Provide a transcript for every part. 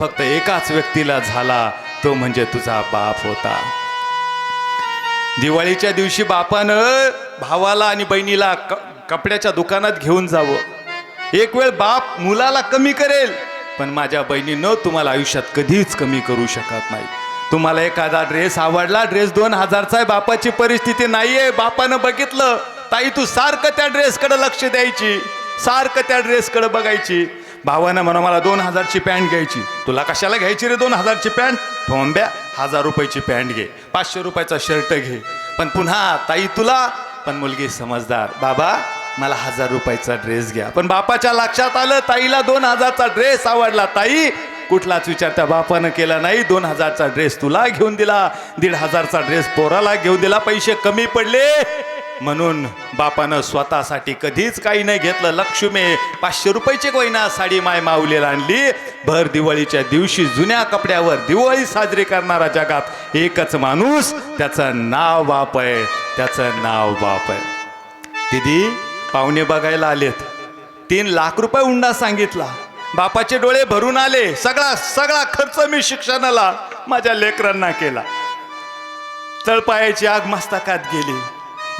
फक्त एकाच व्यक्तीला झाला तो म्हणजे तुझा बाप होता. दिवाळीच्या दिवशी बापानं भावाला आणि बहिणीला कपड्याच्या दुकानात घेऊन जावं. एक वेळ बाप मुलाला कमी करेल पण माझ्या बहिणीनं तुम्हाला आयुष्यात कधीच कमी करू शकत नाही. तुम्हाला एखादा ड्रेस आवडला ड्रेस दोन हजारचा आहे बापाची परिस्थिती नाहीये. बापानं बघितलं ताई तू सारखं त्या ड्रेसकडे लक्ष द्यायची सारखं त्या ड्रेसकडे बघायची. भावानं म्हणा मला दोन हजारची पॅन्ट घ्यायची. तुला कशाला घ्यायची रे दोन हजारची पॅन्ट? ठोंब्या हजार रुपयाची पॅन्ट घे पाचशे रुपयाचा शर्ट घे. पण पुन्हा ताई तुला? पण मुलगी समजदार. बाबा मला हजार रुपयाचा ड्रेस घ्या. पण बापाच्या लक्षात आलं ताईला दोन हजारचा ड्रेस आवडला. ताई कुठलाच विचार त्या बापानं केला नाही. दोन हजारचा ड्रेस तुला घेऊन दिला दीड हजारचा ड्रेस पोराला घेऊन दिला पैसे कमी पडले. म्हणून बापानं स्वतःसाठी कधीच काही नाही घेतलं. लक्ष्मी पाचशे रुपयाची कोयना साडी माय माऊलीला आणली. भर दिवाळीच्या दिवशी जुन्या कपड्यावर दिवाळी साजरी करणारा जगात एकच माणूस त्याचं नाव बाप आहे. त्याचं नाव बाप आहे. दिदी पाहुणे बघायला आलेत. तीन लाख रुपये उंडा सांगितला. बापाचे डोळे भरून आले. सगळा सगळा खर्च मी शिक्षणाला माझ्या लेकरांना केला. तळपायाची आग मस्तकात गेली.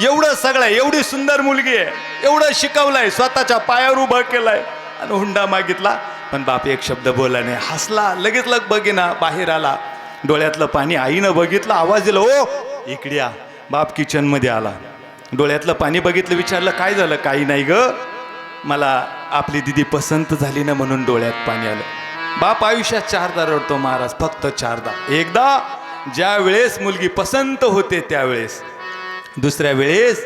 एवढं सगळं एवढी सुंदर मुलगी आहे एवढं शिकवलंय स्वतःच्या पायावर उभं केलंय. आणि हुंडा मागितला पण बाप एक शब्द बोला नाही हसला लगेच लग बघिना बाहेर आला. डोळ्यातलं पाणी आईनं बघितलं आवाज दिला ओ इकडे या. बाप किचनमध्ये आला. डोळ्यातलं पाणी बघितलं विचारलं काय झालं काही नाही ग? मला आपली दिदी पसंत झाली ना म्हणून डोळ्यात पाणी आलं. बाप आयुष्यात चारदा रडतो महाराज फक्त चारदा एकदा ज्या वेळेस मुलगी पसंत होते त्यावेळेस दुसऱ्या वेळेस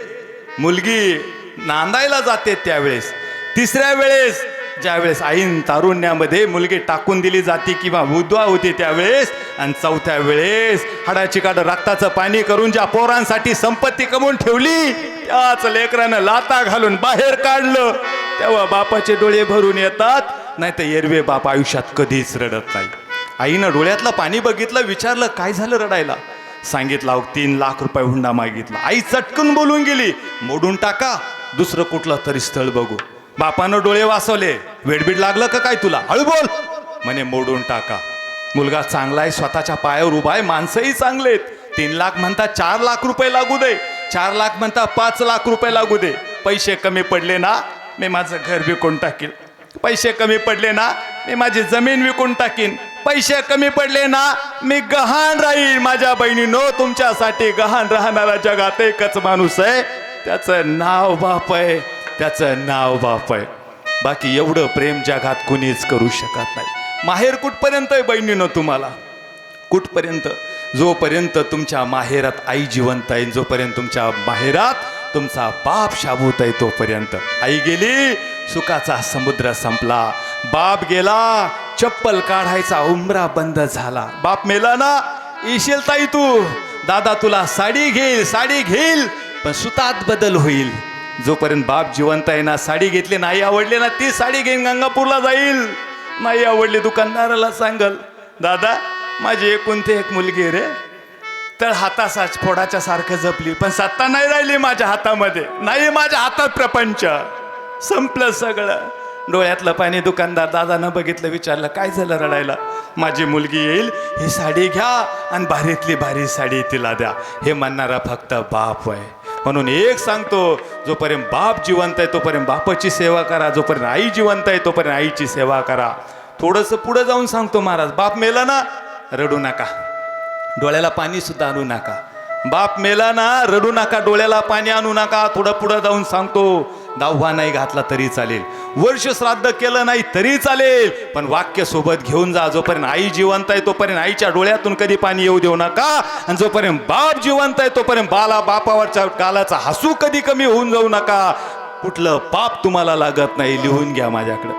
मुलगी नांदायला जाते त्यावेळेस. तिसऱ्या वेळेस ज्या वेळेस आईन तारुण्यामध्ये मुलगी टाकून दिली जाते किंवा उद्वा होते त्यावेळेस आणि चौथ्या वेळेस हाडाची काढ रक्ताचं पाणी करून ज्या पोरांसाठी संपत्ती कमवून ठेवली त्याच लेकरानं लाता घालून बाहेर काढलं. तेव्हा बापाचे डोळे भरून येतात नाही तर एरवे बाप आयुष्यात कधीच रडत नाही. आईनं डोळ्यातलं पाणी बघितलं विचारलं काय झालं रडायला? सांगितला अहो तीन लाख रुपये हुंडा मागितला. आई चटकन बोलून गेली मोडून टाका दुसरं कुठलं तरी स्थळ बघू. बापानं डोळे वाचवले वेडबीड लागलं का काय तुला? हळू बोल. म्हणे मोडून टाका. मुलगा चांगला आहे स्वतःच्या पायावर उभा आहे माणसंही चांगले आहेत. तीन लाख म्हणता चार लाख रुपये लागू दे चार लाख म्हणता पाच लाख रुपये लागू दे. पैसे कमी पडले ना मी माझं घर विकून टाकीन. पैसे कमी पडले ना मी माझी जमीन विकून टाकीन. पैसे कमी पडले ना मी गहाण राहील माझ्या बहिणीनो तुमच्यासाठी गहाण राहणारा जगात एकच माणूस आहे. त्याचं नाव बाप आहे त्याचं नाव बाप आहे. बाकी एवढं प्रेम जगात कुणीच करू शकत नाही. माहेर कुठपर्यंत आहे बहिणीनो तुम्हाला? कुठपर्यंत? जोपर्यंत तुमच्या माहेरात आई जिवंत आहे जोपर्यंत तुमच्या माहेरात तुमचा बाप शाबूत आहे तोपर्यंत. आई गेली सुखाचा समुद्र संपला. बाप गेला चप्पल काढायचा उमरा बंद झाला. बाप मेला ना येशील ताई तू? दादा तुला साडी घेईल साडी घेईल पण सुतात बदल होईल. जोपर्यंत बाप जिवंत आहे ना साडी घेतली नाही आवडली ना ती साडी घेईन गंगापूरला जाईल. नाही आवडली दुकानदाराला सांगल दादा माझी एकुणते एक मुलगी रे. तर हातासाच फोडाच्या सारखं जपली पण सत्ता नाही राहिली माझ्या हातामध्ये. नाही माझ्या हातात प्रपंच. संपलं सगळं. डोळ्यातलं पाणी दुकानदार दादानं बघितलं विचारलं काय झालं रडायला? माझी मुलगी येईल ही साडी घ्या आणि भारीतली भारी साडी तिला द्या. हे म्हणणारा फक्त बाप आहे म्हणून एक सांगतो जोपर्यंत बाप जिवंत आहे तोपर्यंत बापाची सेवा करा. जोपर्यंत आई जिवंत आहे तोपर्यंत आईची सेवा करा. थोडंसं पुढं जाऊन सांगतो महाराज बाप मेला ना रडू नका. डोळ्याला पाणी सुद्धा आणू नका. बाप मेला ना रडू नका. डोळ्याला पाणी आणू नका. थोडं पुढं जाऊन सांगतो दाव्हा नाही घातला तरी चालेल. वर्ष श्राद्ध केलं नाही तरी चालेल. पण वाक्य सोबत घेऊन जा. जोपर्यंत आई जिवंत आहे तोपर्यंत आईच्या डोळ्यातून कधी पाणी येऊ देऊ नका. आणि जोपर्यंत बाप जिवंत आहे तोपर्यंत बाला बापावरच्या कालाचा हसू कधी कमी होऊन जाऊ नका. कुठलं पाप तुम्हाला लागत नाही लिहून घ्या माझ्याकडं.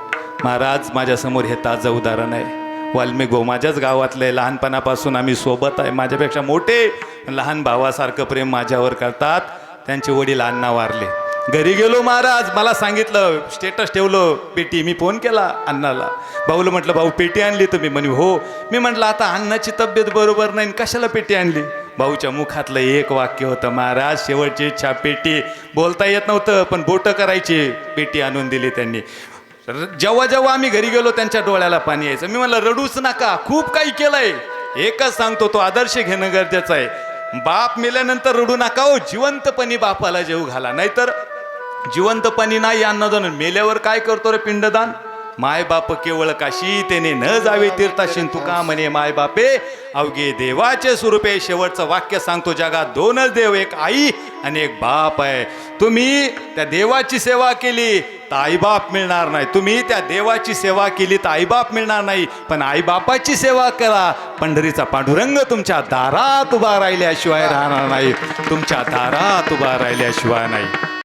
महाराज माझ्यासमोर हे ताजं उदाहरण आहे. वाल्मिगो माझ्याच गावातले लहानपणापासून आम्ही सोबत आहे. माझ्यापेक्षा मोठे लहान भावासारखं प्रेम माझ्यावर करतात. त्यांचे वडील अण्णा वारले. घरी गेलो महाराज मला सांगितलं स्टेटस ठेवलं पेटी. मी फोन केला अण्णाला. भाऊला म्हटलं भाऊ पेटी आणली तुम्ही. म्हणे हो. मी म्हटलं आता अण्णाची तब्येत बरोबर नाही कशाला पेटी आणली? भाऊच्या मुखातलं एक वाक्य होतं महाराज शेवटची इच्छा पेटी. बोलता येत नव्हतं पण बोटं करायची पेटी आणून दिली त्यांनी. जेव्हा जेव्हा आम्ही घरी गेलो त्यांच्या डोळ्याला पाणी यायचं. मी म्हणलं रडूच नका खूप काही केलंय. एकच सांगतो तो आदर्श घेणं गरजेचं आहे. बाप मेल्यानंतर रडू नका हो. जिवंतपणी बापाला जेव घाला. नाहीतर जिवंतपणी नाही अन्नदान मेल्यावर काय करतो रे पिंडदान? माय बाप केवळ काशी त्याने न जावे तीर्थाशीन. तुका म्हणे माय बापे अवघे देवाचे स्वरूपे शेवटचं वाक्य सांगतो जगात. दोनच देव एक आई आणि एक बाप आहे. तुम्ही त्या देवाची सेवा केली तर आईबाप मिळणार नाही. तुम्ही त्या देवाची सेवा केली तर आईबाप मिळणार नाही. पण आईबापाची सेवा करा. पंढरीचा पांडुरंग तुमच्या दारात उभा राहिल्याशिवाय राहणार नाही. तुमच्या दारात उभा राहिल्याशिवाय नाही.